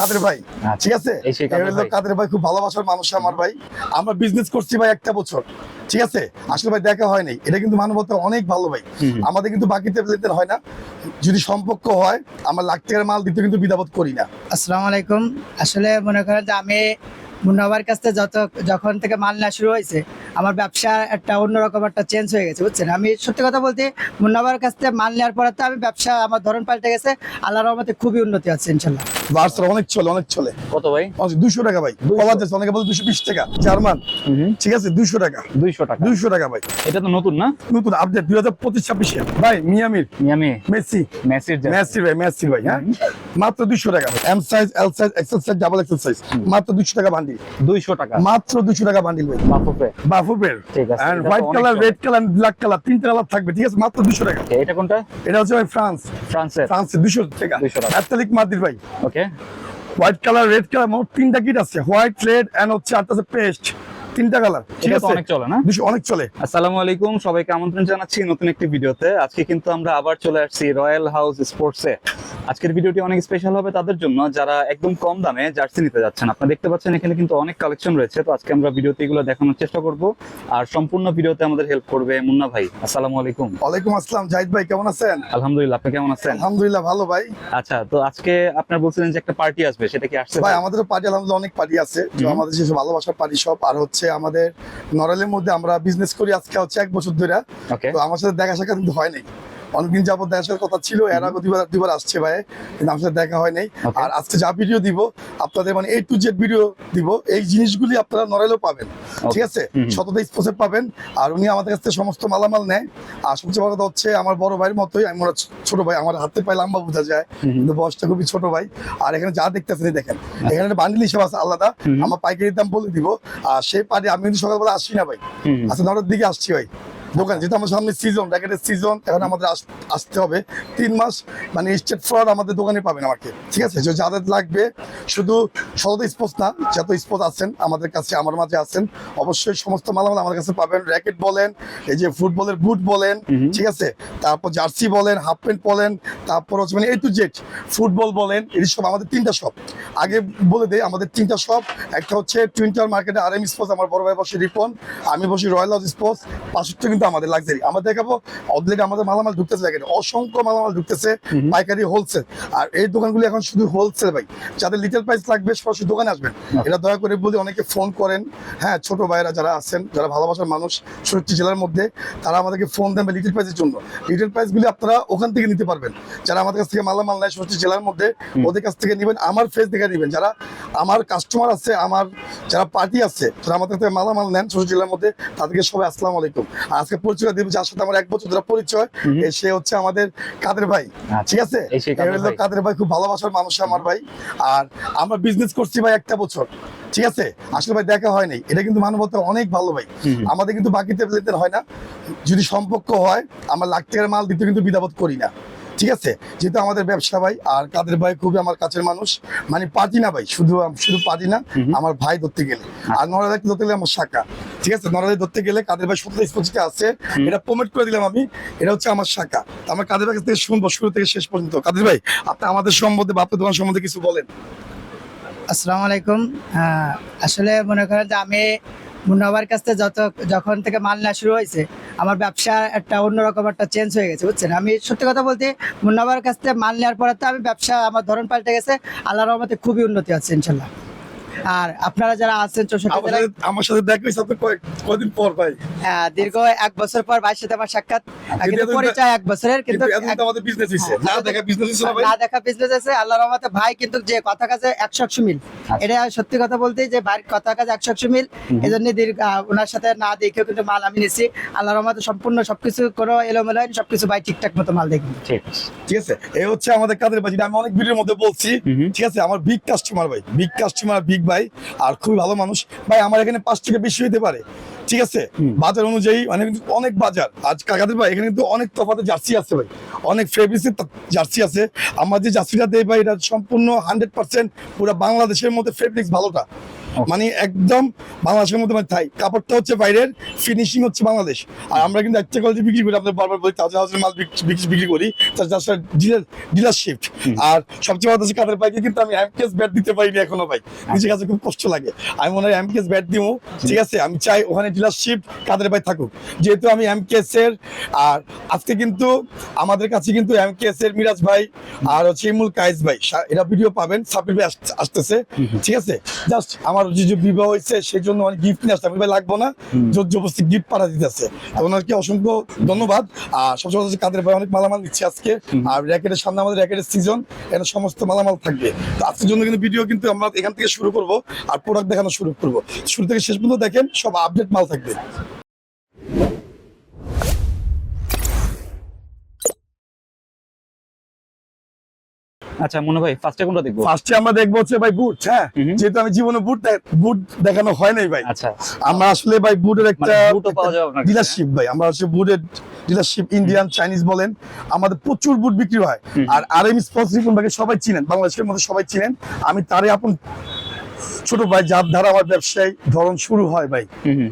কাদের ভাই? আচ্ছা। ঠিক আছে? কাদের ভাই। খুব ভালোবাসার মানুষ আমার ভাই। আমরা বিজনেস করছি ভাই একটা বছর। ঠিক আছে? আসলে ভাই দেখা হয় নাই এটা কিন্তু মানবতা অনেক ভালো ভাই। আমাদের কিন্তু বাকিতে লেনদেন হয় না। যদি সম্পর্ক হয় আমার লাখ টাকার মাল দিতে কিন্তু বিদাবত করি না। আসসালামু আলাইকুম। আসলে মনে করেন যে আমি মুন্নাবার কাছ থেকে যত যখন থেকে মাল নেওয়া শুরু হয়েছে আমার ব্যবসা একটা অন্যরকম একটা চেঞ্জ হয়ে গেছে বুঝছেন? আমি সত্যি কথা বলতে মুন্নাবার কাছ থেকে মাল নেওয়ার পরে তো আমি ব্যবসা আমার ধরন পাল্টে গেছে আল্লাহর রহমতে খুবই উন্নতি হচ্ছে ইনশাল্লাহ। বার্সার অনেক চলে অনেক চলে। কত ভাই? দুশো টাকা ভাই। যাচ্ছে অনেকে বলে দুশো বিশ টাকা। জার্মান। ঠিক আছে দুশো টাকা। দুইশো টাকা। দুইশো টাকা ভাই। এটা তো নতুন না? নতুন আপডেট দুই হাজার পঁচিশ ছাব্বিশে। ভাই মিয়ামির। মিয়ামি। মেসি। মেসির জার্সি। মেসি ভাই মেসি ভাই হ্যাঁ? মাত্র দুশো টাকা M size L size XL size double XL size মাত্র দুশো টাকা বান্ডিল দুইশো টাকা। মাত্র দুশো টাকা বান্ডিল ভাই বাফুফে। বাফুপের ঠিক আছে, and white colour red colour black colour তিনটা কালার থাকবে ঠিক আছে? মাত্র দুশো টাকা। এটা কোনটা? এটা হচ্ছে ভাই ফ্রান্স ফ্রান্সের ফ্রান্সে দুশো টাকা। 200 টাকা। অ্যাথলেটিক মাদ্রিদ ভাই। Okay white colour red colour মোট তিনটা কিট আছে। হোয়াইট রেড এন্ড হচ্ছে আর আছে পেস্ট তিনটা কালার ঠিক আছে? অনেক চলে না? অনেক চলে। আসসালামু আলাইকুম সবাইকে আমন্ত্রণ জানাচ্ছি নতুন একটি ভিডিওতে। আজকে কিন্তু আমরা আবার চলে আসছি রয়্যাল হাউস স্পোর্টসে আজকের ভিডিওটি অনেক স্পেশাল হবে তাদের জন্য যারা একদম কম দামে জার্সি নিতে যাচ্ছেন। আপনারা দেখতে পাচ্ছেন এখানে কিন্তু অনেক কালেকশন রয়েছে। তো আজকে আমরা ভিডিওতে এগুলো দেখানোর চেষ্টা করব। আর সম্পূর্ণ ভিডিওতে আমাদের হেল্প করবে মুন্না ভাই। আসসালামু আলাইকুম। ওয়ালাইকুম আসসালাম। জাহিদ ভাই কেমন আছেন? আলহামদুলিল্লাহ আপনি কেমন আছেন? আলহামদুলিল্লাহ ভালো ভাই। আচ্ছা তো আজকে আপনার বলছিলেন যে একটা পার্টি আসবে সেটা কি আসছে? ভাই আমাদের পার্টি আলহামদুলিল্লাহ অনেক পার্টি আছে। তো আমাদের যেসব ভালোবাসার পার্টি সব আর হচ্ছে আমাদের নরালের মধ্যে আমরা বিজনেস করি আজকে হচ্ছে এক বছর ধরে তো আমার সাথে দেখা সাক্ষাৎ কিন্তু হয় নাই। অনেকদিন যাবত দেখা সাক্ষাৎ কথা ছিল এর আগে দুবার দুবার আসছে ভাই কিন্তু সাথে দেখা হয় নাই। আর আজকে যা ভিডিও দিব আপনাদের মানে এ টু জেড ভিডিও দিব এই জিনিসগুলি আপনারা নড়াইলেও পাবেন। ঠিক আছে। শততে স্পোসে পাবেন আর উনি আমাদের কাছ থেকে সমস্ত মালামাল নেয়। আর সবচেয়ে বড় কথা হচ্ছে আমার বড় ভাইয়ের মতোই আমি ছো- ছোট ভাই আমার হাতে পায়ে লম্বা বোঝা যায়। কিন্তু বয়সটা খুবই ছোট ভাই। আর এখানে যা দেখতেছেন দেখেন এখানে বান্ডিল হিসাব আছে আলাদা আমার পাইকারি দাম বলে দিব আর সেই পার্টি আমি কিন্তু সকালবেলা আসি না ভাই। আচ্ছা নটার দিকে আসছি ভাই। দোকান যেহেতু আমার সামনে সিজন র্যাকেটের সিজন এখন আমাদের আসতে হবে। তিন মাস মানে স্টেট ফ্রড আমাদের দোকানে পাবেন আমাকে ঠিক আছে? যাদের লাগবে শুধু শত স্পোর্টস না যত স্পোর্টস আছেন আমাদের কাছে আমার মাঝে আছেন অবশ্যই সমস্ত মালামাল আমার কাছে পাবেন। র্যাকেট বলেন এই যে ফুটবলের বুট বলেন ঠিক আছে? তারপর জার্সি বলেন হাফ প্যান্ট বলেন তারপর হচ্ছে মানে এ টু জেড ফুটবল বলেন এই সব আমাদের তিনটা শপ আগে বলে দেয় আমাদের তিনটা শপ একটা হচ্ছে টুইন্টার মার্কেটে আর এম স্পোর্টস আমার বড় ভাই বসে রিপন আমি বসি রয়্যাল হাউস স্পোর্টস পাঁচটা কিন্তু আমাদের লাক্সারি আমরা দেখাবো অলরেডি আমাদের মালামাল ঢুকতেছে লাগে অসংখ্য মালামাল ঢুকতেছে পাইকারি হোলসেল আর এই দোকানগুলি এখন শুধু হোলসেল ভাই। যাদের লিটল প্রাইস লাগবে সরাসরি দোকানে আসবেন। এটা দয়া করে বলি অনেকে ফোন করেন। হ্যাঁ ছোট ভাইরা যারা আছেন যারা ভালোবাসার মানুষ ষষ্ঠী জেলার মধ্যে তারা আমাদেরকে ফোন দেন লিটল প্রাইসের জন্য। লিটল প্রাইসগুলি আপনারা ওখান থেকে নিতে পারবেন। যারা আমাদের কাছ থেকে মালামাল নেয় ষষ্ঠী জেলার মধ্যে ওদের কাছ থেকে নেবেন আমার ফেস দেখে নেবেন। যারা আমার কাস্টমার আছে আমার যারা পার্টি আছে যারা আমাদের থেকে মালামাল নেন ষষ্ঠী জেলার মধ্যে তাদেরকে সবাই আসসালামু আলাইকুম। আর আজকে পরিচয় দিব যার সাথে আমার এক বছর ধরে পরিচয়। সে হচ্ছে আমাদের কাদের ভাই আচ্ছা। ঠিক আছে কাদের ভাই। খুব ভালোবাসার মানুষ আমার ভাই আর আমরা বিজনেস করছি ভাই একটা বছর ঠিক আছে আসলে ভাই দেখা হয় নাই এটা কিন্তু মানবতা অনেক ভালো ভাই। আমাদের কিন্তু বাকিতে হয় না যদি সম্পর্ক হয় আমরা লাখ টাকার মাল দিতে কিন্তু বিদাবত করি না ঠিক আছে? যেহেতু আমাদের ব্যবসা ভাই আর কাদের ভাই খুবই আমার কাছের মানুষ। মানে পার্টি না ভাই শুধু শুধু পার্টি না। আমার ভাই ধরতে গেলে। আর নরাদা ধরতে গেলে আমার শাখা। ঠিক আছে? নরাদা ধরতে গেলে কাদের ভাই সত্য স্পোর্টসে আছে এটা প্রমোট করে দিলাম আমি এটা হচ্ছে আমার শাখা। আমার কাদের ভাই থেকে শুনব? শুরু থেকে শেষ পর্যন্ত। কাদের ভাই আপনি আমাদের সম্বন্ধে বাপের দোকান সম্বন্ধে কিছু বলেন। আসসালামু আলাইকুম। আসলে মনে করেন যে আমি মুন্নাবার কাছ থেকে যত যখন থেকে মাল নেওয়া শুরু হয়েছে, আমার ব্যবসা একটা অন্যরকম একটা চেঞ্জ হয়ে গেছে, বুঝছেন? আমি সত্যি কথা বলতে মুন্নাবার কাছ থেকে মাল নেওয়ার পরে তো আমি ব্যবসা, আমার ধরন পাল্টে গেছে, আল্লাহর রহমতে খুবই উন্নতি হচ্ছে, ইনশাল্লাহ। আর আপনারা যারা আছেন আমার সাথে- দেখা হয়েছে কদিন পর ভাই। আহ, দীর্ঘ এক বছর পর ভাইয়ের সাথে আমার সাক্ষাৎ। কিন্তু পরিচয় এক বছরের কিন্তু তো আমাদের বিজনেস হয়েছে। না দেখা বিজনেস হয়েছে না ভাই। না দেখা বিজনেস আছে আল্লাহ রহমতে ভাই কিন্তু যে কথা কাছে একশো একশো মিল। এটা সত্যি কথা বলতে যে ভাইয়ের কথা কাছে একশো একশো মিল। দীর্ঘ ওনার সাথে না দেখেও কিন্তু মাল আমি নিচ্ছি আল্লাহ রহমতে সম্পূর্ণ সবকিছু কোনো এলোমেলো হয়নি সবকিছু ভাই ঠিকঠাক মতো মাল দেখবেন ঠিক আছে। ঠিক আছে। এই হচ্ছে আমাদের কাদের বাজি আমি অনেক ভিডিওর মধ্যে বলছি। ঠিক আছে আমার বিগ কাস্টমার ভাই। বিগ কাস্টমার বিগ ভাই আর খুবই ভালো মানুষ। ভাই আমার এখানে পাঁচ থেকে বেশি হইতে পারে। ঠিক আছে? বাজার অনুযায়ী মানে কিন্তু অনেক বাজার। আজ কাকাদের ভাই এখানে কিন্তু অনেক তফাতে জার্সি আছে ভাই। অনেক ফেব্রিক্সের জার্সি আছে। আমার যে জার্সিটা দেয় ভাই এটা সম্পূর্ণ হান্ড্রেড পার্সেন্ট পুরো বাংলাদেশের মধ্যে ফেব্রিক্স ভালোটা। মানে একদম বাংলাদেশের মধ্যে মানে থাই কাপড়টা হচ্ছে বাইরের ফিনিশিং হচ্ছে বাংলাদেশ। আর আমরা কিন্তু একটা কোয়ালিটি বিক্রি করি আপনার বারবার বলি থাউজেন্ড হাউজেন্ড মাল বিক্রি- করি ডিলার ডিলারশিপ আর সবচেয়ে বড় হচ্ছে কাদের বাইকে কিন্তু আমি এমকেএস ব্যাট দিতে পারিনি এখনও ভাই। নিজের কাছে খুব কষ্ট লাগে। আমি মনে হয় এমকেএস ব্যাট দিব ঠিক আছে? আমি চাই ওখানে ডিলারশিপ কাদের ভাই থাকুক। যেহেতু আমি এমকেএস এর আর আজকে কিন্তু আমাদের কাছে কিন্তু এমকেএস এর মিরাজ ভাই আর হচ্ছে ইমুল কায়েস ভাই। এরা ভিডিও পাবেন সাবির ভাই আসতেছে। ঠিক আছে? জাস্ট আমার যে যে বিবাহ হয়েছে সেই জন্য অনেক গিফট নিয়ে আমি ভাই লাগবো না জোর জবরদস্তি গিফট পাঠা দিতেছে। আছে ওনাকে অসংখ্য ধন্যবাদ। আর সবসময় হচ্ছে কাদের ভাই অনেক মালামাল নিচ্ছে আজকে। আর র্যাকেটের সামনে আমাদের র্যাকেটের সিজন এখানে সমস্ত মালামাল থাকবে। তো আজকের জন্য কিন্তু ভিডিও কিন্তু আমরা এখান থেকে শুরু করব আর প্রোডাক্ট দেখানো শুরু করব। শুরু থেকে শেষ পর্যন্ত দেখেন সব আপডেট মাল থাকবে। আচ্ছা মনে ভাই ফার্স্টে কোনটা দেখব? ফার্স্টে আমরা দেখব হচ্ছে ভাই বুট হ্যাঁ? যেহেতু আমি জীবনে বুট বুট দেখানো হয় নাই ভাই। আচ্ছা। আমরা আসলে ভাই বুটের একটা মানে আপনার ডিলারশিপ ভাই। আমরা হচ্ছে বুটের ডিলারশিপ ইন্ডিয়ান চাইনিজ বলেন। আমাদের প্রচুর বুট বিক্রি হয়। আর আর এম ভাইকে সবাই চিনেন বাংলাদেশের মধ্যে সবাই চিনেন। আমি তারে আপন ছোট ভাই যার দ্বারা আমার ব্যবসায় ধরন শুরু হয় ভাই।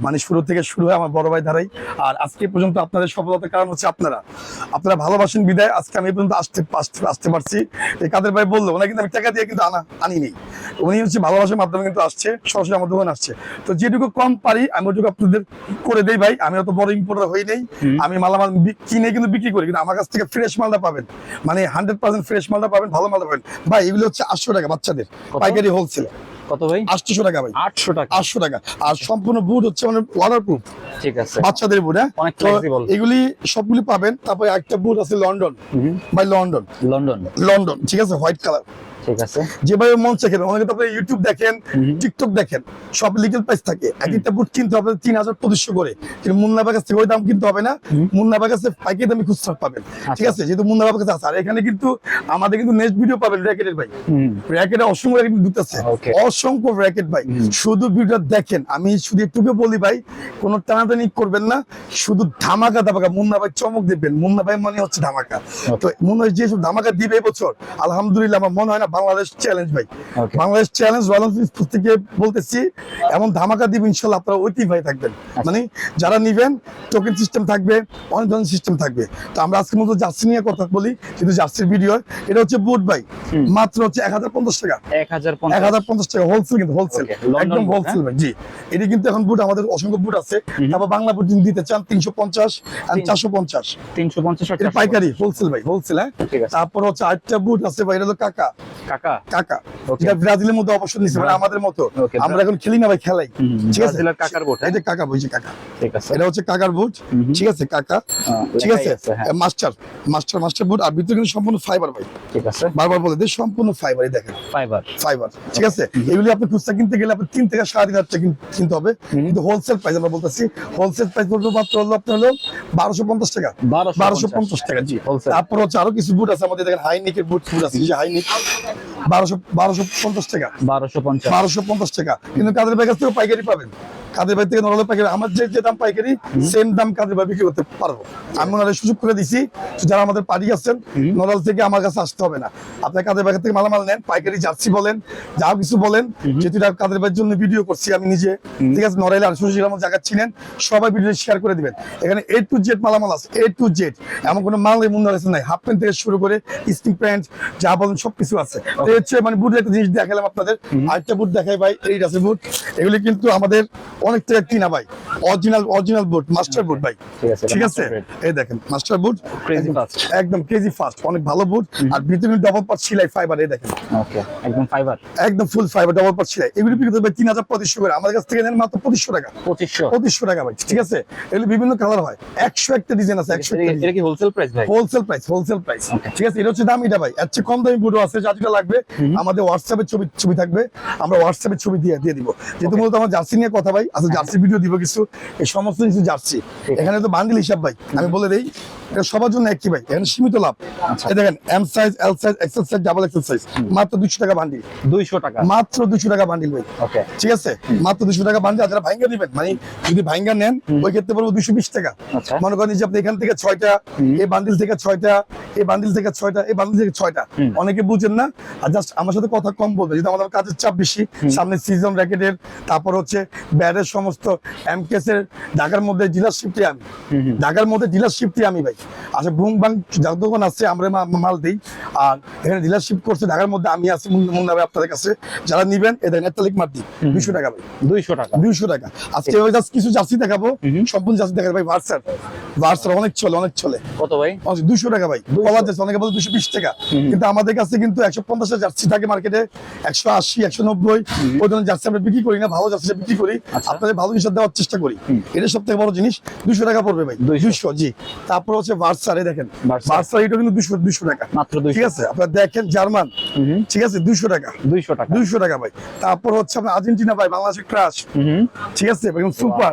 মানে শুরু থেকে শুরু হয় আমার বড় ভাই ধারাই। আর আজকে পর্যন্ত আপনাদের সফলতার কারণ হচ্ছে আপনারা। আপনারা ভালোবাসেন বিদায় আজকে আমি পর্যন্ত আসতে আসতে পারছি। এই কাদের ভাই বলল ওনা কিন্তু আমি টাকা দিয়ে কিন্তু আনা আনিনি। উনি হচ্ছে ভালোবাসার মাধ্যমে কিন্তু আসছে সরাসরি আমার দোকানে আসছে। তো যেটুকু কম পারি আমি ওটুকু আপনাদের করে দেই ভাই। আমি অত বড় ইম্পোর্টার হই নেই। আমি মালামাল কিনে কিন্তু বিক্রি করি কিন্তু আমার কাছ থেকে ফ্রেশ মালটা পাবেন। মানে হান্ড্রেড পার্সেন্ট ফ্রেশ মালটা পাবেন ভালো মালটা পাবেন। ভাই এগুলো হচ্ছে আটশো টাকা বাচ্চাদের? পাইকারি হোলসেল কত ভাই? আটশো টাকা ভাই। আটশো টাকা। আটশো টাকা। আর সম্পূর্ণ বুট হচ্ছে মানে ওয়াটারপ্রুফ ঠিক আছে। বাচ্চাদের বুট হ্যাঁ? অনেক ফ্লেক্সিবল। এগুলি সবগুলি পাবেন। তারপরে একটা বুট আছে লন্ডন। ভাই লন্ডন। লন্ডন। লন্ডন ঠিক আছে? White colour. ঠিক আছে? যেভাবে মন অনেকে তো আপনার ইউটিউব দেখেন টিকটক দেখেন সব লিগেল প্রাইস থাকে। এক একটা বুট কিনতে হবে তিন হাজার পঁচিশশো করে। কিন্তু মুন্নাবার কাছ থেকে ওই দাম কিনতে হবে না। মুন্নাবার কাছে পাইকারি দামে খুচরা পাবেন। ঠিক আচ্ছা। আছে? যেহেতু মুন্নাবার কাছে আছে। আর এখানে কিন্তু আমাদের কিন্তু নেক্সট ভিডিও পাবেন র্যাকেটের ভাই। র্যাকেটে অসংখ্য র্যাকেট ঢুকতেছে. অসংখ্য র্যাকেট ভাই। শুধু ভিডিও দেখেন। আমি শুধু একটুকে বলি ভাই কোন টানাটানি করবেন না। শুধু ধামাকা ধামাকা। মুন্না ভাই চমক দিবেন। মুন্না ভাই মানে হচ্ছে ধামাকা। তো মুন্না ভাই যে সব ধামাকা দিবে এবছর আলহামদুলিল্লাহ আমার মনে হয় না বাংলাদেশ চ্যালেঞ্জ ভাই। বাংলাদেশ চ্যালেঞ্জ রয়্যাল থেকে বলতেছি এমন ধামাকা দিবে ইনশাল্লাহ আপনারা ওইটি ভাই থাকবেন। আচ্ছা। মানে যারা নিবেন টোকেন সিস্টেম থাকবে অনেক ধরনের সিস্টেম থাকবে। তো আমরা আজকে মতো জার্সি নিয়ে কথা বলি কিন্তু জার্সির ভিডিও এটা হচ্ছে বুট ভাই। মাত্র হচ্ছে এক হাজার পঞ্চাশ টাকা। এক হাজার পঞ্চাশ। টাকা হোলসেল কিন্তু হোলসেল একদম হোলসেল ভাই জি। এটি কিন্তু এখন বুট আমাদের অসংখ্য বুট আছে। তারপর বাংলা বুট যদি দিতে চান তিনশো পঞ্চাশ আর চারশো পঞ্চাশ। তিনশো পঞ্চাশ পাইকারি হোলসেল ভাই হোলসেল হ্যাঁ? তারপর হচ্ছে আরেকটা বুট আছে ভাই এটা হলো কাকা। কাকা? কাকা. এটা ব্রাজিলের মধ্যে অবসর নিচ্ছে মানে আমাদের মতো। আমরা এখন খেলি না ভাই খেলাই। ঠিক আছে? কাকার boot, হ্যাঁ? যে কাকা বই কাকা। ঠিক আছে। এটা হচ্ছে কাকার বুট। ঠিক আছে কাকা? ঠিক আছে? হ্যাঁ, মাস্টার। মাস্টার মাস্টার বুট আর ভিতরে কিন্তু সম্পূর্ণ ফাইবার ভাই। ঠিক আছে। বারবার বলে দেয় সম্পূর্ণ ফাইবারই দেখেন। ফাইবার ফাইবার ঠিক আছে? এগুলি আপনি খুচরা কিনতে গেলে আপনি তিন থেকে সাড়ে তিন হাজার টাকা কিনতে হবে। কিন্তু হোলসেল প্রাইস আমরা বলতেছি হোলসেল প্রাইস বলতে মাত্র হলো আপনার হলো বারোশো পঞ্চাশ টাকা। বারোশো পঞ্চাশ। টাকা জি। হোলসেল তারপর হচ্ছে আরও কিছু বুট আছে আমাদের দেখেন হাইনিকের বুট বুট আছে যে হাইনিক বারোশো বারোশো পঞ্চাশ টাকা। বারোশো পঞ্চাশ। বারোশো পঞ্চাশ টাকা। কিন্তু কাদের কাছ থেকে পাইকারি পাবেন? কাদের ভাই থেকে নরলে পাইকারি আমার যে যে দাম পাইকারি সেম দাম কাদের ভাই বিক্রি করতে পারব। আমি ওনাদের সুযোগ করে দিছি যারা আমাদের পার্টি আছেন নরাল থেকে আমার কাছে আসতে হবে না। আপনার কাদের ভাই থেকে মালামাল নেন পাইকারি জার্সি বলেন যা কিছু বলেন যেহেতু কাদের ভাইয়ের জন্য ভিডিও করছি আমি নিজে ঠিক আছে নরাইলে আর সুশীল আমার জায়গা চিনেন সবাই ভিডিও শেয়ার করে দিবেন। এখানে এ টু জেড মালামাল আছে এ টু জেড এমন কোনো মাল এই মুন্ডার নাই। হাফ প্যান্ট থেকে শুরু করে স্টিং প্যান্ট যা বলেন সবকিছু আছে। তো হচ্ছে মানে বুটের একটা জিনিস দেখালাম আপনাদের। আরেকটা বুট দেখাই ভাই এই আছে বুট এগুলি কিন্তু আমাদের অনেক টাকা কিনা ভাই। Original original boot master boot ভাই। ঠিক আছে এই দেখেন মাস্টার বুট. একদম কেজি ফাস্ট অনেক ভালো বুট আর ভিতরে ডবল সেলাই ফাইবার এই দেখেন। ওকে একদম ফাইবার একদম ফুল ফাইবার ডবল সেলাই। এগুলি বিক্রি করে। আমাদের কাছ থেকে নেন মাত্র টাকা। টাকা ভাই ঠিক আছে? এগুলি বিভিন্ন কালার হয়। একশো একটা ডিজাইন আছে একশো একটা এটা কি হোলসেল প্রাইস ভাই? হোলসেল প্রাইস হোলসেল প্রাইস ঠিক আছে? এটা হচ্ছে দামিটা ভাই। এর চেয়ে কম দামি বুটো আছে যেটা লাগবে। আমাদের হোয়াটসঅ্যাপে ছবি ছবি থাকবে। আমরা হোয়াটসঅ্যাপে ছবি দিয়ে দিয়ে দিব। যেহেতু. মূলত আমার জার্সি নিয়ে কথা ভাই আচ্ছা জার্সি ভিডিও দিব কিছু। এই সমস্ত কিছু জার্সি। এখানে তো বান্ডিল হিসাব ভাই। আমি বলে দেই এটা সবার জন্য একই ভাই। এখানে সীমিত লাভ। আচ্ছা। এই দেখেন M size L size XL size double XL size মাত্র দুশো টাকা বান্ডিল। দুইশো টাকা। মাত্র দুশো টাকা বান্ডিল ভাই। ওকে। ঠিক আছে? মাত্র দুশো টাকা বান্ডিল। আর যারা ভাইঙ্গা দিবেন মানে যদি ভাইঙ্গা নেন ওই ক্ষেত্রে বলব দুশো বিশ টাকা। আচ্ছা। মনে করেন যে আপনি এখান থেকে ছয়টা এই বান্ডিল থেকে ছয়টা এই বান্ডিল থেকে ছয়টা এই বান্ডিল থেকে ছয়টা। অনেকে বুঝেন না। আর জাস্ট আমার সাথে কথা কম বলবে। যদি আমাদের কাজের চাপ বেশি সামনে সিজন র্যাকেটের তারপর হচ্ছে ব্যাটের সমস্ত এমকেস এর ঢাকার মধ্যে ডিলারশিপটি আমি। ঢাকার মধ্যে ডিলারশিপটি আমি ভাই। আচ্ছা বুম বাং দোকান আছে আমরা মাল দিই। আর এখানে ডিলারশিপ করছে ঢাকার মধ্যে আমি আছি মুন- মুন্না ভাই আপনাদের কাছে। যারা নিবেন এদের লিখ মার দিই। দুইশো টাকা ভাই। দুইশো টাকা। দুইশো টাকা। আজকে কিছু জার্সি দেখাবো। সম্পূর্ণ জার্সি দেখাবো ভাই ভার্সার ভার্সার অনেক চলে অনেক চলে। কত ভাই? দুশো টাকা ভাই। কলার জার্সি অনেকে বলে দুশো বিশ টাকা। কিন্তু আমাদের কাছে কিন্তু একশো পঞ্চাশ জার্সি থাকে মার্কেটে একশো আশি একশো নব্বই। ওই ধরনের জার্সি আমরা বিক্রি করি না ভালো জার্সি বিক্রি করি। আচ্ছা। আপনাদের ভালো জিনিস দেওয়ার চেষ্টা করি। এটা সব থেকে বড় জিনিস দুশো টাকা পড়বে ভাই। দুইশো। জি। তারপর হচ্ছে বার্সারে দেখেন। ভার্সার। এটা কিন্তু দুশো দুশো টাকা। মাত্র ঠিক আছে? আপনারা দেখেন জার্মান। ঠিক আছে? দুশো টাকা। দুইশো টাকা। দুইশো টাকা ভাই। তারপর হচ্ছে আপনার আর্জেন্টিনা ভাই বাংলাদেশের ক্রাশ ঠিক আছে? সুপার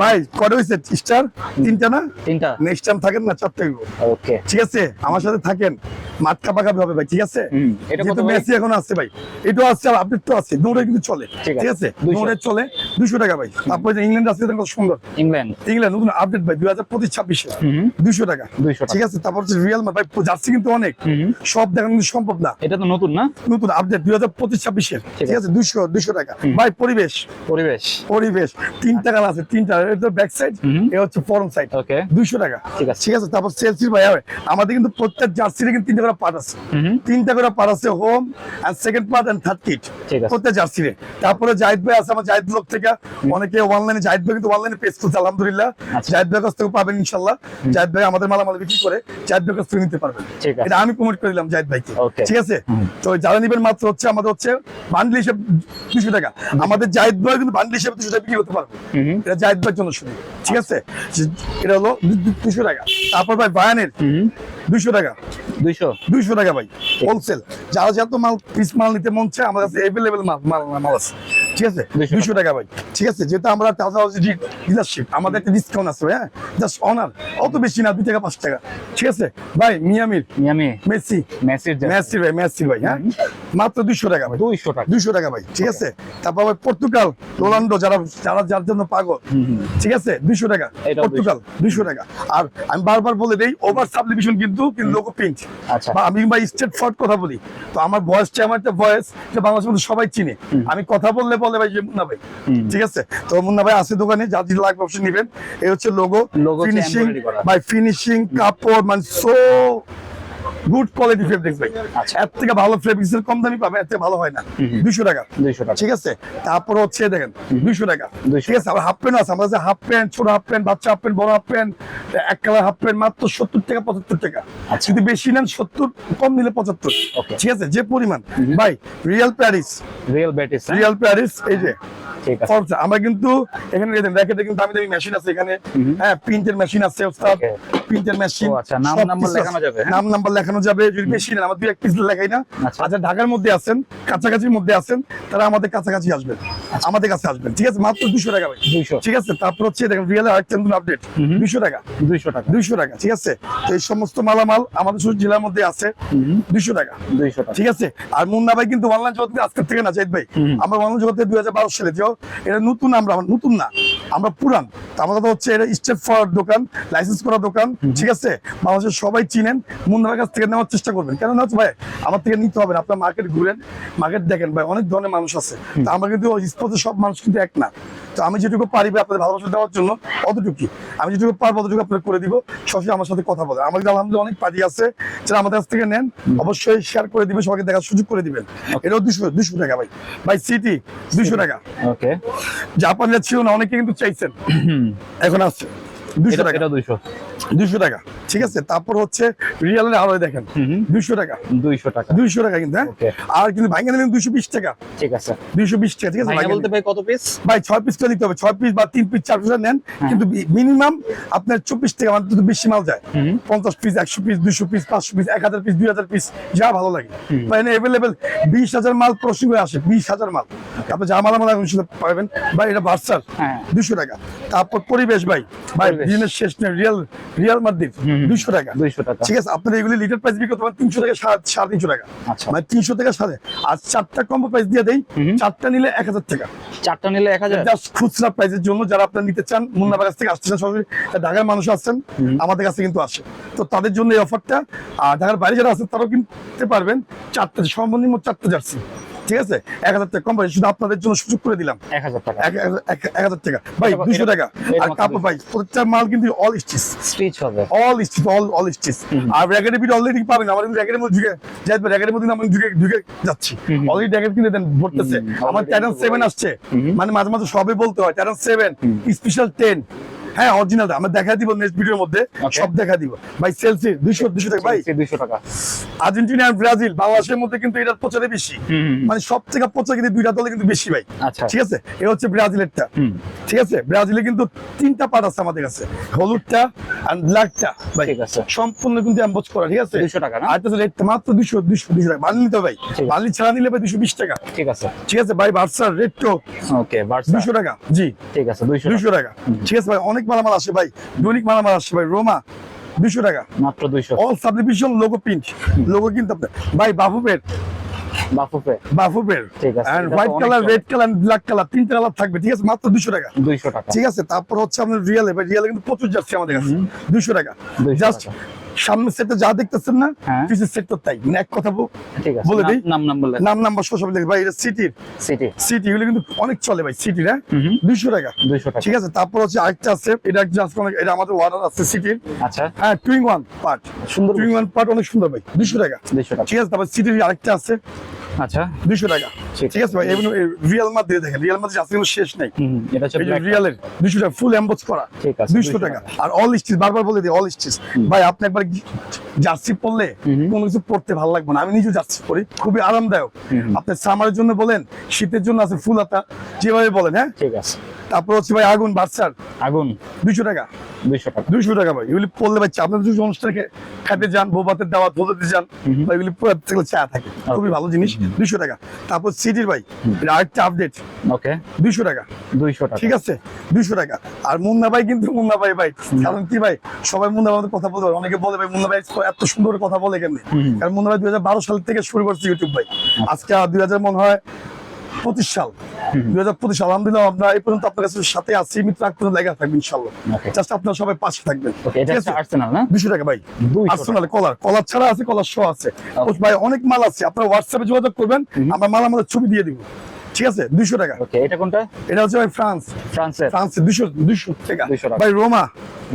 ভাই কটা হয়েছে স্টার? তিনটা না? তিনটা। নেক্সট টাইম থাকেন না চারটে হইবো। ওকে। ঠিক আছে? আমার সাথে থাকেন। মাঠ কাপাকাপি হবে ভাই ঠিক আছে? কত যেহেতু মেসি এখন আছে ভাই এটাও আছে আর আপডেট তো আছে দৌড়ে কিন্তু চলে ঠিক আছে, ঠিক আছে? 200 দৌড়ে চলে দুশো টাকা ভাই। তারপরে যে ইংল্যান্ড আছে কত সুন্দর। ইংল্যান্ড। ইংল্যান্ড নতুন আপডেট ভাই দুই হাজার পঁচিশ ছাব্বিশে। দুশো টাকা। ঠিক আছে? তারপর হচ্ছে রিয়াল ভাই জার্সি কিন্তু অনেক। সব দেখানো কিন্তু সম্ভব না। এটা তো নতুন না? নতুন আপডেট দুই হাজার পঁচিশ ছাব্বিশের ঠিক ঠিক আছে। দুশো দুশো টাকা। ভাই পরিবেশ। পরিবেশ। পরিবেশ। তিনটা কালার আছে তিনটা এটা ব্যাক সাইড হুম। হচ্ছে ফরম সাইড ওকে দুইশো টাকা। ঠিক আছে। ঠিক আছে তারপর সেলসির ভাই হবে। আমাদের কিন্তু প্রত্যেক জার্সিতে কিন্তু তিনটা করে পার্ট আছে। তিনটা করে পার্ট আছে home and second part and third kit ঠিক আছে। প্রত্যেক জার্সিতে তারপরে জাহিদ ভাই আছে আমার জাহিদ ব্লগ থেকে। অনেকে অনলাইনে জাহিদ ভাই কিন্তু অনলাইনে পেজ করছে আলহামদুলিল্লাহ। আচ্ছা। জাহিদ ভাই কাছ থেকে পাবেন জাহিদ ভাই আমাদের মালামাল বিক্রি করে জাহিদ ভাই কাছ থেকে নিতে পারবেন। এটা আমি প্রমোট করে দিলাম জাহিদ ভাইকে। ঠিক আছে? তো যারা নিবেন মাত্র হচ্ছে আমাদের হচ্ছে বান্ডেল হিসেবে দুশো টাকা। আমাদের জাহিদ ভাই কিন্তু বান্ডেল হিসেবে দুশো টাকা বিক্রি করতে পারবে। এটা জাহিদ জন্য শুধু ঠিক আছে? এটা হলো দুশো টাকা। তারপর ভাই বায়ানের দুইশো টাকা। দুইশো দুইশো টাকা ভাই হোলসেল যারা যত মাল পিস মাল নিতে মন চায় আমার কাছে এভেলেবেল মাল মাল মাল আছে। ঠিক আছে? 200 দুইশো টাকা। ভাই। ঠিক আছে? যেহেতু আমরা ডিলারশিপ আমাদের একটা ডিসকাউন্ট আছে হ্যাঁ? জাস্ট অনার অত বেশি না দুই টাকা পাঁচ টাকা। ঠিক আছে? ভাই মিয়ামির। মিয়ামি। মেসি। মেসির মেসির ভাই মেসির ভাই হ্যাঁ? মাত্র দুইশো টাকা ভাই। দুইশো টাকা। দুইশো টাকা ভাই। ঠিক আছে? তারপর ভাই পর্তুগাল। রোনাল্ডো যারা যারা যার জন্য পাগল ঠিক আছে? দুইশো টাকা পর্তুগাল দুইশো টাকা। আর আমি বারবার বলে দেই ওভার সাবলিভিশন কিন্তু কিন্তু লোগো প্রিন্ট আচ্ছা। বা আমি ভাই স্টেট ফর্ড কথা বলি। তো আমার ভয়েসটা আমার একটা ভয়েস যে বাংলাদেশের মধ্যে সবাই চিনে। আমি কথা বললে বলে ভাই যে মুন্না ভাই ঠিক আছে? তো মুন্না ভাই আছে দোকানে যা যদি লাগবে অবশ্যই নেবেন। এই হচ্ছে লোগো ফিনিশিং ভাই ফিনিশিং কাপড় মানে সো গুড কোয়ালিটি ফেব্রিক্স ভাই। এর থেকে ভালো ফেব্রিক্স এর কম দামি পাবেন এর থেকে ভালো হয় না। হুম। দুইশো টাকা। দুইশো টাকা। ঠিক আছে? তারপর হচ্ছে দেখেন দুইশো টাকা। ঠিক আছে? আবার হাফ প্যান্ট আছে। আমাদের হাফ প্যান্ট ছোট হাফ প্যান্ট বাচ্চা হাফ প্যান্ট বড় হাফ প্যান্ট এক কালার হাফ প্যান্ট মাত্র সত্তর টাকা পঁচাত্তর টাকা। আচ্ছা। যদি বেশি নেন সত্তর কম নিলে পঁচাত্তর. ঠিক আছে? যে পরিমাণ। ভাই Real Paris Real Betis Real Paris এই যে। ঠিক আমরা কিন্তু এখানে র্যাকেটে কিন্তু দামি দামি মেশিন আছে এখানে। হ্যাঁ প্রিন্টের মেশিন আছে ওস্তাদ। প্রিন্টের মেশিন আচ্ছা, নাম নাম্বার লেখানো যাবে, হ্যাঁ? নাম নাম্বার লেখানো যাবে। যদি আমার দুই এক পিস লেখাই না। আচ্ছা। আচ্ছা ঢাকার মধ্যে আছেন কাছাকাছির মধ্যে আছেন তারা আমাদের কাছাকাছি আসবেন। আমাদের কাছে আসবেন ঠিক আছে? মাত্র দুশো টাকা ভাই। 200 ঠিক আছে? তারপর হচ্ছে দেখেন রিয়েল আরেকটা নতুন আপডেট দুশো টাকা। দুইশো টাকা। দুইশো টাকা ঠিক আছে? এই সমস্ত মালামাল আমাদের জেলার মধ্যে আছে। দুইশো টাকা। দুইশো টাকা। ঠিক আছে? আর মুন্না ভাই কিন্তু অনলাইন থেকে আজকের থেকে না জাহিদ ভাই। আমরা অনলাইন জগতে দুই হাজার বারো সালে যাও এটা নতুন আমরা নতুন না আমরা পুরান। তো আমার কথা হচ্ছে এটা স্টেপ ফরওয়ার্ড দোকান লাইসেন্স করা দোকান ঠিক আছে? বাংলাদেশের সবাই চিনেন ভাইয়ের কাছ থেকে নেওয়ার চেষ্টা করবেন। কেন না ভাই? আমার থেকে নিতে হবে না আপনার মার্কেট ঘুরেন মার্কেট দেখেন ভাই অনেক ধরনের মানুষ আছে। তা আমরা কিন্তু স্পোর্টে সব মানুষ কিন্তু এক না। তো আমি যেটুকু পারি আপনাদের ভালোবাসা দেওয়ার জন্য অতটুকু আমি যেটুকু পারব অতটুকু আপনার করে দিব। সবসময় আমার সাথে কথা বলে আমাদের আলহামদুলিল্লাহ অনেক পার্টি আছে যারা আমাদের কাছ থেকে নেন অবশ্যই শেয়ার করে দিবেন সবাইকে দেখার সুযোগ করে দিবেন। এটাও দুশো দুশো টাকা ভাই। ভাই সিটি দুশো টাকা। ওকে জাপানের ছিল না অনেকে কিন্তু চাইছেন। এখন আসছে দুশো টাকা। দুইশো। দুশো টাকা। ঠিক আছে? তারপর হচ্ছে রিয়ালের দেখেন। দুশো টাকা। দুইশো টাকা। দুইশো টাকা কিন্তু হ্যাঁ? আর কিন্তু ভাঙে দুশো বিশ টাকা। ঠিক আছে। দুইশো বিশ টাকা ঠিক আছে? বলতে ভাই কত পিস ভাই ছয় পিস করে দিতে হবে। ছয় পিস বা তিন পিস চার পিস নেন। হ্যাঁ। কিন্তু মিনিমাম আপনার চব্বিশ টাকা মানে তো বেশি মাল যায়। পঞ্চাশ পিস একশো পিস দুশো পিস পাঁচশো পিস এক হাজার পিস দুই হাজার পিস যা ভালো লাগে। বা অ্যাভেলেবেল বিশ হাজার মাল করে আসে। বিশ হাজার মাল। তারপর যা মাল আমার পাবেন। ভাই এটা বার্সার। হ্যাঁ। দুশো টাকা। তারপর পরিবেশ ভাই। ভাই দিনের শেষ নেই রিয়াল রিয়াল মাদ্রিদ টাকা। দুইশো টাকা। ঠিক আছে আপনার এগুলি লিটার প্রাইস বিক্রি করতে তিনশো টাকা সাড়ে তিনশো টাকা। আচ্ছা। মানে তিনশো টাকা সাড়ে। আর চারটা কম্বো প্রাইস দিয়ে হুম। চারটা নিলে এক হাজার টাকা। চারটা নিলে এক হাজার? জাস্ট খুচরা প্রাইসের জন্য যারা আপনারা নিতে চান মুন্নাবার কাছ থেকে আসতেছেন সরাসরি ঢাকার মানুষ আসছেন আমাদের কাছে কিন্তু আসে। তো তাদের জন্য এই অফারটা আর ঢাকার বাইরে যারা আছেন তারাও কিনতে পারবেন। চারটে সর্বনিম্ন চারটে জার্সি। ঠিক আছে? এক হাজার টাকা কম পাই শুধু আপনাদের জন্য সুযোগ করে দিলাম। এক হাজার টাকা। এক হাজার টাকা। ভাই দুশো টাকা। আর কাপড় ভাই প্রত্যেকটা মাল কিন্তু অল স্টিচ স্টিচ হবে। All stitch all all stitch আর র্যাকেটের বিট অলরেডি পাবেন। আমার কিন্তু র্যাকেটের মধ্যে ঢুকে যাই র্যাকেটের মধ্যে আমি ঢুকে ঢুকে যাচ্ছি। অলরেডি র্যাকেট কিনে দেন ভরতেছে। আমার ট্যাটান সেভেন আসছে। মানে মাঝে মাঝে সবে বলতে হয় ট্যাটান সেভেন স্পেশাল টেন হ্যাঁ অরিজিনাল আমরা দেখা দিব নেক্সট ভিডিওর মধ্যে। সব দেখা দিব। ভাই সেলসি টাকা ভাই। দুইশো টাকা। আর্জেন্টিনা আর ব্রাজিল বাংলাদেশের মধ্যে কিন্তু এটার প্রচারে বেশি। মানে সব থেকে প্রচার কিন্তু দুইটা দলে কিন্তু বেশি ভাই। আচ্ছা। ঠিক আছে? এ হচ্ছে ব্রাজিলেরটা। ঠিক আছে? ব্রাজিলে কিন্তু তিনটা পার্ট আছে আমাদের কাছে। হলুদটা আর ব্ল্যাকটা ভাই। ঠিক আছে। সম্পূর্ণ কিন্তু এমবোজ করা ঠিক আছে? দুইশো টাকা না? আর তো রেট মাত্র টাকা। ভাই। ছাড়া নিলে ভাই টাকা। ঠিক আছে। ঠিক আছে? ভাই বার্সার রেট তো ওকে বার্সা দুশো টাকা। জি। ঠিক আছে টাকা। ঠিক আছে ভাই? অনেক মালামাল আসে ভাই দৈনিক মালামাল আসে ভাই রোমা দুশো টাকা। মাত্র দুইশো। All subdivision logo print logo কিন্তু ভাই বাফুপের বাফুপের ঠিক আছে, আর white colour red colour black colour তিনটা কালার থাকবে ঠিক আছে? মাত্র দুশো টাকা। দুইশো টাকা। ঠিক আছে? তারপর হচ্ছে আপনার রিয়েলে ভাই রিয়েলে কিন্তু প্রচুর যাচ্ছে আমাদের কাছে। দুইশো টাকা। জাস্ট টাকা। সামনের সেটটা যা দেখতেছেন না হ্যাঁ। সেট তাই। মানে এক কথা বল- দিই। নাম- নাম বলে নাম নাম্বার সব সব ভাই এটা সিটির সিটি সিটি এগুলো কিন্তু অনেক চলে ভাই সিটির হ্যাঁ। দুইশো টাকা। দুইশো টাকা। ঠিক আছে তারপর হচ্ছে আরেকটা আছে। এটা এটা আমাদের ওয়ার্ডার আছে সিটির আচ্ছা। হ্যাঁ টুইং ওয়ান পার্ট সুন্দর টুইং ওয়ান পার্ট অনেক সুন্দর ভাই দুইশো টাকা। দুইশো টাকা। ঠিক আছে তারপর সিটির আরেকটা আছে। আচ্ছা। দুইশো টাকা। ঠিক। ঠিক আছে ভাই এগুলো রিয়েল মাদ দেখেন রিয়েল মাদ আছে কোনো শেষ নেই। হুম হুম, এটা হচ্ছে এই যে black রিয়েলের দুইশো টাকা ফুল এম্বোজ করা। ঠিক আছে, 200 টাকা। আর অল স্টিচ বারবার বলে দিই অল স্টিচ ভাই আপনি একবার জার্সি পরলে কোনো কিছু পড়তে ভালো লাগবে না। আমি নিজে জার্সি পরি খুবই আরামদায়ক। আপনি সামারের জন্য বলেন শীতের জন্য আছে ফুল হাতা যেভাবে বলেন হ্যাঁ? ঠিক আছে। তারপর হচ্ছে ভাই আগুন বাচ্চার আগুন। দুইশো টাকা। দুইশো টাকা। দুইশো টাকা ভাই। এগুলি পড়লে ভাই আপনার যদি অনুষ্ঠানে খে- খেতে যান বৌভাতের দাওয়াত বলতে যান। এগুলি চা থাকে। খুবই ভালো জিনিস। দুইশো টাকা। তারপর সিটির ভাই আরেকটা আপডেট ওকে দুইশো টাকা। দুইশো টাকা। ঠিক আছে? দুইশো টাকা। আর মুন্না ভাই কিন্তু মুন্না ভাই ভাই। কারণ কি ভাই? সবাই মুন্না ভাই কথা বলতে পারে। অনেকে বলে ভাই মুন্না ভাই এত সুন্দর কথা বলে কেমনি? কারণ মুন্না ভাই দুই হাজার বারো সাল থেকে শুরু করছে ইউটিউব ভাই। আজকে দুই হাজার মনে হয় পঁচিশ সাল। দুই হাজার পঁচিশ আলহামদুলিল্লাহ আমরা এই পর্যন্ত আপনার কাছে সাথে আছি। মিত্র আগ পর্যন্ত লেগে থাকবেন ইনশাল্লাহ জাস্ট আপনারা সবাই পাশে থাকবেন। দুশো টাকা ভাই। আর্সেনাল কলার কলার ছাড়া আছে কলার শো আছে। ভাই অনেক মাল আছে। আপনারা হোয়াটসঅ্যাপে যোগাযোগ করবেন আমরা মাল আমাদের ছবি দিয়ে দিব। ঠিক আছে? দুইশো টাকা। এটা কোনটা? এটা হচ্ছে ভাই ফ্রান্স। ফ্রান্সের। ফ্রান্সে দুশো দুশো টাকা। 200 টাকা। ভাই রোমা।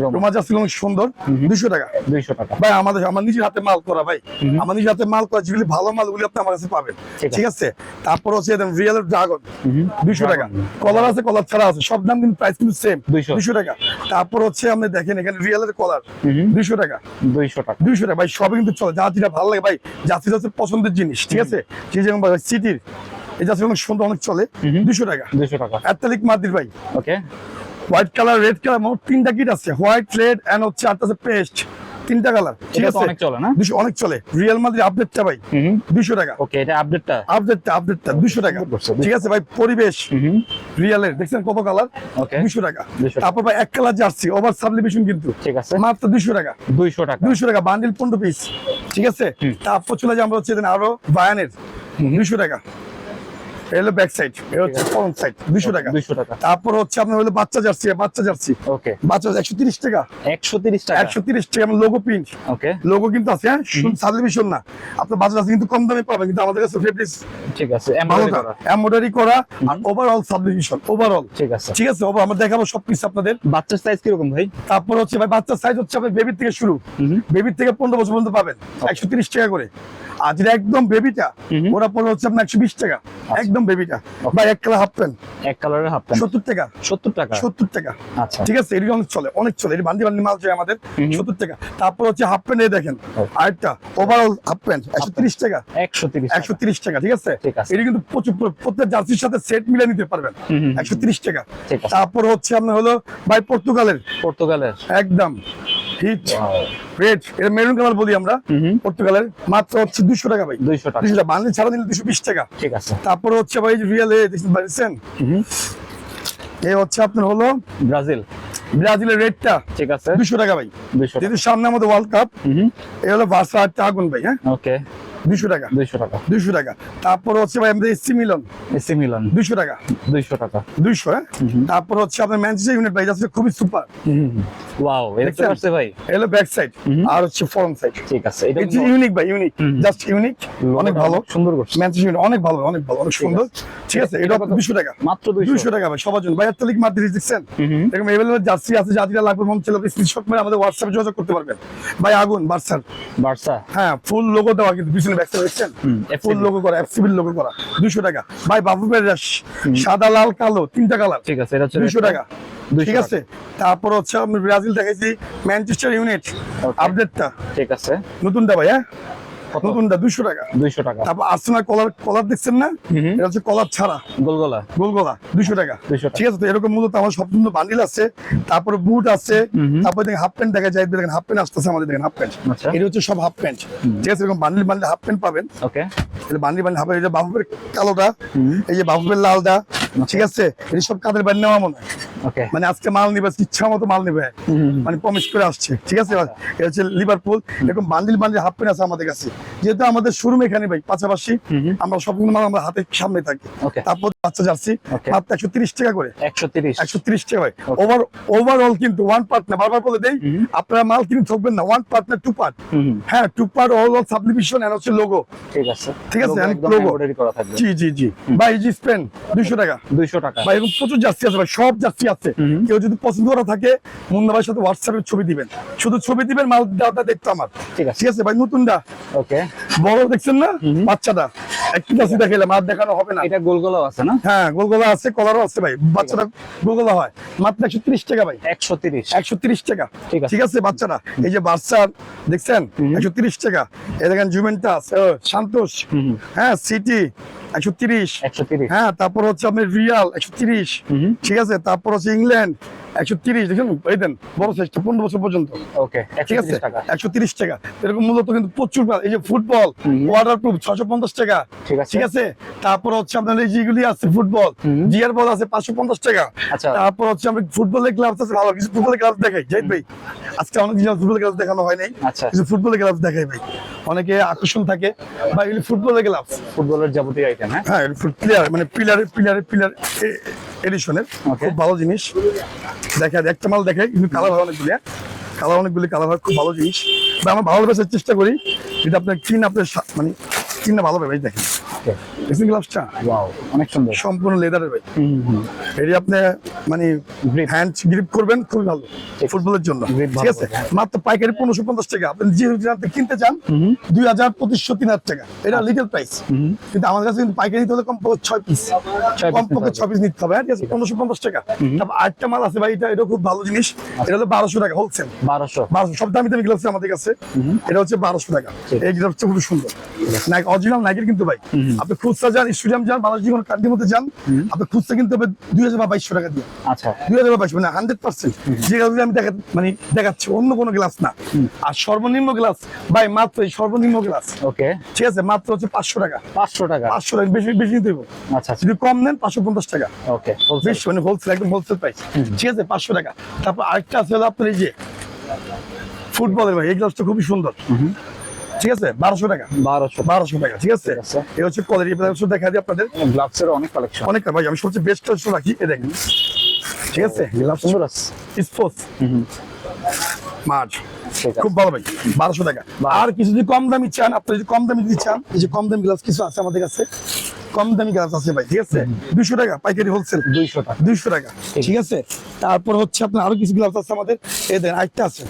রোমা। অনেক সুন্দর দুশো টাকা। দুইশো টাকা। ভাই আমাদের আমার নিজের হাতে মাল করা ভাই। আমার নিজের হাতে মাল করা যেগুলি ভালো আপনি আমার কাছে পাবেন। ঠিক আছে। তারপর হচ্ছে রিয়েল ড্রাগন দুইশো টাকা। কলার আছে কলার ছাড়া আছে সব দাম কিন্তু প্রাইস কিন্তু সেম দুইশো। টাকা। তারপর হচ্ছে আপনি দেখেন এখানে রিয়েলের কলার দুইশো টাকা। দুইশো টাকা। দুইশো টাকা। ভাই সবই কিন্তু চলে যা যেটা ভালো লাগে ভাই হচ্ছে পছন্দের জিনিস ঠিক আছে? যে যেমন সিটির এই অনেক সুন্দর অনেক চলে। দুইশো টাকা। দুইশো টাকা। অ্যাথলেটিক মাদির ভাই। Okay white colour red colour মোট তিনটা কিট আছে। হোয়াইট রেড এন্ড হচ্ছে আর আছে পেস্ট তিনটা কালার ঠিক আছে? অনেক চলে না? দুশো অনেক চলে। রিয়েল মাদ্রি আপডেটটা ভাই দুশো টাকা। ওকে এটা আপডেটটা আপডেটটা আপডেটটা দুশো টাকা। ঠিক আছে ভাই পরিবেশ। রিয়েলের দেখছেন কত কালার দুশো টাকা। তারপর ভাই এক কালার জার্সি ওভার সাবলিভিশন কিন্তু। ঠিক আছে। মাত্র দুশো টাকা। দুইশো টাকা। দুইশো টাকা বান্ডিল পনেরো পিস ঠিক আছে। তারপর চলে যাই আমরা হচ্ছে আরও বায়ানের দুইশো টাকা। হলো ব্যাক সাইড এটা হচ্ছে ফ্রন্ট সাইড দুইশো টাকা। দুইশো টাকা। তারপর হচ্ছে আপনার হলো বাচ্চা জার্সি বাচ্চা জার্সি। ওকে বাচ্চা একশো তিরিশ টাকা। একশো তিরিশ টাকা? একশো তিরিশ টাকা লোগো প্রিন্ট ওকে লোগো কিন্তু আছে হ্যাঁ? না। আপনার বাজার আছে কিন্তু কম দামে পাবেন কিন্তু আমাদের কাছে ফেব্রিক্স ঠিক আছে। এমব্রয়ডারি করা। আর ওভারঅল ওভারঅল ঠিক আছে। ঠিক আছে ওভার আমরা দেখাবো সব কিছু আপনাদের। বাচ্চার সাইজ কীরকম ভাই? তারপর হচ্ছে ভাই বাচ্চার সাইজ হচ্ছে আপনার বেবির থেকে শুরু। বেবির থেকে পনেরো বছর পর্যন্ত পাবেন একশো তিরিশ টাকা করে। আর যেটা একদম বেবিটা ওরা পড়বে হচ্ছে আপনার একশো বিশ টাকা। একদম বেবিটা ভাই এক কালার হাফ প্যান্ট এক কালারের হাফ প্যান্ট সত্তর টাকা। সত্তর টাকা? সত্তর টাকা। আচ্ছা। ঠিক আছে এটি অনেক চলে অনেক চলে। এটি বান্দি বান্দি মাল আমাদের। সত্তর টাকা। তারপর হচ্ছে হাফ প্যান্ট এই দেখেন আরেকটা ওভারঅল হাফ প্যান্ট একশো তিরিশ টাকা। একশো তিরিশ একশো তিরিশ টাকা ঠিক আছে? এটি কিন্তু প্রচুর প্রত্যেক জার্সির সাথে সেট মিলে নিতে পারবেন। একশো তিরিশ টাকা। তারপর হচ্ছে আপনার হলো ভাই পর্তুগালের। পর্তুগালের। একদম। হিট রেড মেরুন কালার বলি আমরা। পর্তুগালের। মাত্র হচ্ছে দুশো টাকা ভাই। দুইশো টাকা। দুশো টাকা। বাংলা ছাড়া দিলে দুশো বিশ টাকা। ঠিক আছে। তারপরে হচ্ছে ভাই রিয়েল এ হচ্ছে আপনার হলো ব্রাজিল। ব্রাজিলের রেটটা। ঠিক আছে। দুশো টাকা ভাই। দুইশো টাকা। যেহেতু সামনে আমাদের ওয়ার্ল্ড কাপ হুম। হুম, হলো বার্সা আগুন ভাই হ্যাঁ? ওকে দুশো টাকা। দুইশো টাকা। দুইশো টাকা। তারপর হচ্ছে ভাই আমাদের এসি মিলন। এসি মিলন। দুইশো টাকা। দুইশো টাকা। দুইশো হ্যাঁ? তারপর হচ্ছে আপনার ম্যানচেস্টার ইউনিট ভাই যাচ্ছে খুবই সুপার ওয়াও এটা আসছে ভাই। এলো ব্যাক সাইড আর হচ্ছে ফ্রন্ট সাইড ঠিক আছে এটা ইউনিক ভাই ইউনিক জাস্ট ইউনিক অনেক ভালো। সুন্দর করছে। ম্যানচেস্টার ইউনিট অনেক ভালো অনেক ভালো অনেক সুন্দর। ঠিক আছে এটা কত? দুশো টাকা। মাত্র দুইশো। দুশো টাকা ভাই সবার জন্য। ভাই একটা মাত্র দেখছেন? হুম হুম, এরকম এভেলেবল জার্সি আছে জাতিরা লাগবে মন ছিল স্ক্রিনশট মেরে আমাদের হোয়াটসঅ্যাপে যোগাযোগ করতে পারবেন। ভাই আগুন বার্সার। বার্সা? হ্যাঁ ফুল লোগো দেওয়া কিন্তু পিছনে ব্যাক দেখছেন? ফুল লোগো করা লোগো টাকা। ভাই বাবু সাদা লাল কালো তিনটা কালার ঠিক আছে এটা হচ্ছে দুশো টাকা। ঠিক আছে? তারপর হচ্ছে আমি ব্রাজিল দেখাইছি ম্যানচেস্টার ইউনিট. আপডেটটা ঠিক আছে। নতুনটা ভাই হ্যাঁ? নতুনটা দুশো টাকা। দুইশো টাকা। তারপর কলার কলার দেখছেন না? এটা হচ্ছে কলার ছাড়া। গোলগোলা। গোল গলা দুশো টাকা। 200 ঠিক আছে তো এরকম মূলত আমার সব কিন্তু বান্ডিল আছে। তারপরে বুট আছে। তারপরে দেখেন হাফ প্যান্ট দেখা যায় দেখেন হাফ প্যান্ট আসতেছে আমাদের দেখেন হাফ প্যান্ট আচ্ছা। এটা হচ্ছে সব হাফ প্যান্ট ঠিক আছে এরকম বান্ডিল বান্ডিল হাফ প্যান্ট পাবেন। ওকে। এটা বান্ডিল বান্ডিল হাফ প্যান্ট এই যে বাবুবের কালোটা এই যে বাবুবের লালটা ঠিক আছে? এটা সব কাদের বাড়ি নেওয়া মনে হয়? মানে আজকে মাল নিবে ইচ্ছা মতো মাল নিবে। মানে প্রমিস করে আসছে ঠিক আছে? এটা হচ্ছে লিভারপুল এরকম বান্ডিল বান্ডিল হাফ প্যান্ট আছে আমাদের কাছে। যেহেতু আমাদের শোরুম এখানে ভাই পাশাপাশি আমরা সবগুলো মাল আমরা হাতের সামনে থাকি। তারপর বাচ্চা জার্সি মাত্র একশো তিরিশ টাকা করে। একশো তিরিশ। একশো তিরিশ টাকা ভাই ওভার ওভারঅল কিন্তু ওয়ান পার্ট না বারবার বলে দেই আপনারা মাল কিনে না। ওয়ান পার্ট না টু পার্ট হ্যাঁ টু পার্ট অল অল হচ্ছে লোগো ঠিক আছে। ঠিক আছে, আমি থাকবে। জি জি জি। ভাই জি স্পেন দুইশো টাকা। দুইশো টাকা। ভাই এবং প্রচুর জার্সি আছে ভাই সব জার্সি আছে। কেউ যদি পছন্দ করা থাকে মুন্না ভাইয়ের সাথে হোয়াটসঅ্যাপে ছবি দিবেন। শুধু ছবি দিবেন মাল দাওটা দেখতো আমার। ঠিক আছে। ঠিক আছে ভাই নতুনটা ওকে। বড় দেখছেন না? বাচ্চাটা। একটু জার্সি দেখাইলাম আর দেখানো হবে না। এটা গোলগোলাও আছে না? হ্যাঁ গোলগোলা আছে কলারও আছে ভাই। বাচ্চাটা গোলগোলা হয়। মাত্র একশো টাকা ভাই। একশো তিরিশ। একশো টাকা। ঠিক আছে। ঠিক আছে বাচ্চারা এই যে বাচ্চার দেখছেন? একশো তিরিশ টাকা। এই দেখেন জুভেন্টাস ও, সান্তোষ হ্যাঁ সিটি। একশো তিরিশ। হ্যাঁ তারপর হচ্ছে আপনার রিয়াল একশো তিরিশ। ঠিক আছে তারপর হচ্ছে ইংল্যান্ড একশো তিরিশ। দেখুন এই দেন বড় সাইজটা পনেরো বছর পর্যন্ত। ওকে ঠিক আছে টাকা। একশো তিরিশ টাকা। এরকম মূলত কিন্তু প্রচুর এই যে ফুটবল হুম। ওয়াটার প্রুফ ছশো পঞ্চাশ টাকা। ঠিক আছে। ঠিক আছে তারপর হচ্ছে আপনার এই যেগুলি আছে ফুটবল জিয়ার বল আছে পাঁচশো পঞ্চাশ টাকা। আচ্ছা। তারপর হচ্ছে আমি ফুটবলের গ্লাভস আছে ভালো কিছু ফুটবলের গ্লাভস দেখাই। জাহিদ ভাই আজকে অনেক দিন ফুটবলের গ্লাভস দেখানো হয় নাই। আচ্ছা। কিছু ফুটবলের গ্লাভস দেখাই ভাই। অনেকে আকর্ষণ থাকে। বা এগুলি ফুটবলের গ্লাভস ফুটবলের যাবতীয় আইটেম হ্যাঁ? হ্যাঁ ক্লিয়ার মানে পিলার পিলার পিলার এডিশনের খুব ভালো জিনিস। দেখা একটা মাল দেখাই কিন্তু কালার হয় অনেকগুলি কালার অনেকগুলি কালার হয় খুব ভালো জিনিস। আমরা ভালোবেসার চেষ্টা করি যেটা আপনার কিন আপনার মানে কিনা ভালো ভাই দেখেন। ড্রেসিং গ্লাভসটা ওয়াও অনেক সুন্দর। সম্পূর্ণ লেদারের ভাই। এটি আপনি মানে হ্যান্ড গ্রিপ করবেন খুবই ভালো। ফুটবলের জন্য। ঠিক আছে। মাত্র পাইকারি পনেরোশো পঞ্চাশ টাকা। আপনি যে আপনি কিনতে চান দুই হাজার পঁচিশশো তিন হাজার টাকা। এটা লিগেল প্রাইস কিন্তু আমাদের কাছে কিন্তু পাইকারি নিতে হলে কম ছয় পিস ছয় পিস নিতে হবে। হ্যাঁ, ঠিক আছে? পনেরোশো পঞ্চাশ টাকা। তারপর আরেকটা মাল আছে ভাই এটা এটা খুব ভালো জিনিস। এটা হলো বারোশো টাকা হোলসেল বারোশো। বারোশো। সব দামি দামি গ্লাভস আমাদের কাছে। এটা হচ্ছে বারোশো টাকা। এই গ্লাভসটা খুব সুন্দর। নাইক অরিজিনাল নাইকের কিন্তু ভাই। আপনি খুচরা যান স্টুডিয়াম যান বাংলাদেশ কোনো কান্ট্রির মধ্যে যান আপনি খুচরা কিনতে হবে দুই হাজার বা বাইশশো টাকা দিয়ে। আচ্ছা। দুই হাজার বা বাইশশো মানে হান্ড্রেড পার্সেন্ট যে গ্লাস আমি দেখা মানে দেখাচ্ছি অন্য কোনো গ্লাস না। আর সর্বনিম্ন গ্লাস ভাই মাত্র সর্বনিম্ন গ্লাস ওকে। ঠিক আছে মাত্র হচ্ছে পাঁচশো টাকা। পাঁচশো টাকা। পাঁচশো টাকা বেশি বেশি হবে। আচ্ছা আচ্ছা। যদি কম নেন পাঁচশো পঞ্চাশ টাকা। ওকে বেশি মানে হোলসেল একদম হোলসেল প্রাইস ঠিক আছে পাঁচশো টাকা। তারপর আরেকটা আছে হলো আপনার এই যে ফুটবলের ভাই এই গ্লাসটা খুবই সুন্দর। ঠিক আছে? বারোশো টাকা। বারোশো। বারোশো টাকা ঠিক আছে? এই হচ্ছে কোয়ালিটি দেখা দিই আপনাদের। গ্লাভসের অনেক কালেকশন অনেক ভাই আমি সবচেয়ে বেস্ট রাখি এ দেখেন। ঠিক আছে? গ্লাস সুন্দর আছে। স্পোর্টস আছে। খুব ভালো ভাই বারোশো টাকা। আর কিছু যদি কম দামি চান আপনি যদি কম দামি যদি চান এই যে কম দামি গ্লাস কিছু আছে আমাদের কাছে। কম দামি গ্লাস আছে ভাই ঠিক আছে? দুইশো টাকা পাইকারি হোলসেল দুইশো টাকা। দুইশো টাকা ঠিক। আছে? তারপর হচ্ছে আপনার আরও কিছু গ্লাভস আছে আমাদের। এই আরেকটা আছে।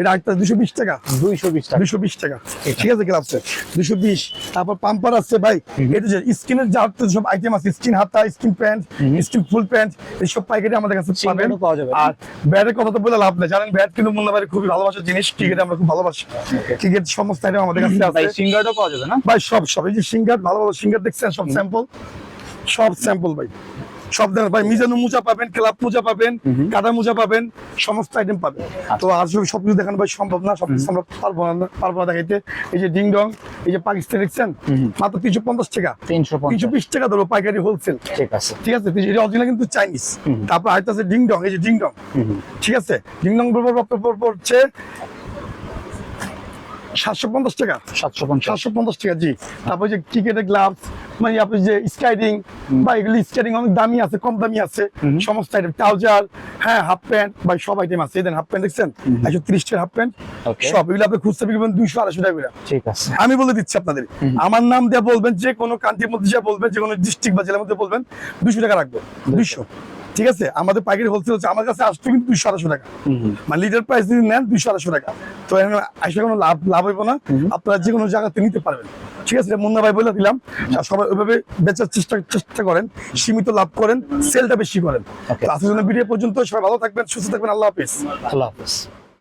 এটা একটা দুশো বিশ টাকা। দুইশো বিশ টাকা। দুশো বিশ টাকা। ঠিক আছে গ্লাভসে দুশো বিশ। তারপর পাম্পার আছে ভাই। এটা যে স্কিনের যা সব আইটেম আছে স্কিন হাতা skin pant skin full pant এইসব পাইকারি আমাদের কাছে পাবেন। পাওয়া যাবে। আর ব্যাটের কথা তো বলে লাভ নেই। জানেন ব্যাট কিন্তু মোল্লাবাড়ি খুবই ভালোবাসার জিনিস। ক্রিকেট আমরা খুব ভালোবাসি। ক্রিকেট সমস্ত আইটেম আমাদের কাছে আছে। সিঙ্গারটাও পাওয়া যাবে না? ভাই সব সব। এই যে সিঙ্গার ভালো ভালো সিঙ্গার দেখছেন? সব স্যাম্পল সব স্যাম্পল ভাই। সব ধরনের ভাই মিজানো মোজা পাবেন ক্লাব মোজা পাবেন কাদা মোজা পাবেন সমস্ত আইটেম পাবেন। তো আর সব সবকিছু দেখানো ভাই সম্ভব না সবকিছু আমরা পারব না পারব না দেখাইতে। এই যে ডিং ডং এই যে পাকিস্তান দেখছেন? মাত্র তিনশো পঞ্চাশ টাকা। তিনশো তিনশো বিশ টাকা ধরো পাইকারি হোলসেল ঠিক আছে। ঠিক আছে এটা অরিজিনাল কিন্তু চাইনিজ তারপর আরেকটা আছে ডিং ডং এই যে ডিং ডং ঠিক আছে? ডিং ডং পড়ছে সাতশো পঞ্চাশ টাকা। সাতশো সাতশো পঞ্চাশ টাকা জি। তারপর যে ক্রিকেটের গ্লাভস মানে আপনি যে স্কাইডিং বা এগুলি স্কাইডিং অনেক দামি আছে কম দামি আছে। সমস্ত আইটেম ট্রাউজার হ্যাঁ হাফ প্যান্ট বা সব আইটেম আছে। এই হাফ প্যান্ট দেখছেন? একশো ত্রিশ টাকার হাফ প্যান্ট। সব এগুলো আপনি খুঁজতে বিক্রি করবেন দুইশো আড়াইশো টাকা ঠিক আছে। আমি বলে দিচ্ছি আপনাদের আমার নাম দিয়ে বলবেন যে কোনো কান্ট্রির মধ্যে যা বলবেন যে কোনো ডিস্ট্রিক্ট বা জেলার মধ্যে বলবেন দুশো টাকা রাখব। দুশো ঠিক আছে? আমাদের পাইকারি হোলসেল হচ্ছে আমার কাছে আসতো কিন্তু দুইশো আড়াইশো টাকা। মানে লিটার প্রাইস যদি নেন দুইশো আড়াইশো টাকা। তো এখানে আসলে কোনো লাভ লাভ হইব না। আপনারা যে কোনো জায়গাতে নিতে পারবেন। ঠিক আছে? মুন্না ভাই বলে দিলাম। সবাই ওইভাবে বেচার চেষ্টা চেষ্টা করেন। সীমিত লাভ করেন সেলটা বেশি করেন. আজকের জন্য ভিডিও পর্যন্ত সবাই ভালো থাকবেন সুস্থ থাকবেন। আল্লাহ হাফিজ। আল্লাহ হাফেজ।